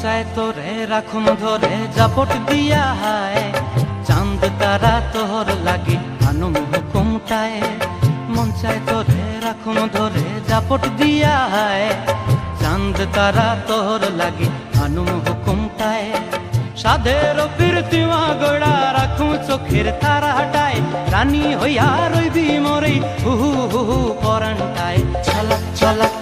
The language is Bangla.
তোরে রাখুন ধরে জাপট দিয়া হায়। চাঁদ, তারা তোর লাগে আনুম হুকুমটায় মন চায় তোরে রাখুন ধরে জাপট দিয়া হায়। চাঁদ, তারা তোর লাগে আনুম হুকুমটায় সাধের ফিরতিমা গোড়া রাখুন চোখের তারা হাটায়। রানী হইয়া রইবি মরে হু হু হু পরান্টায়। ছলাক ছলাক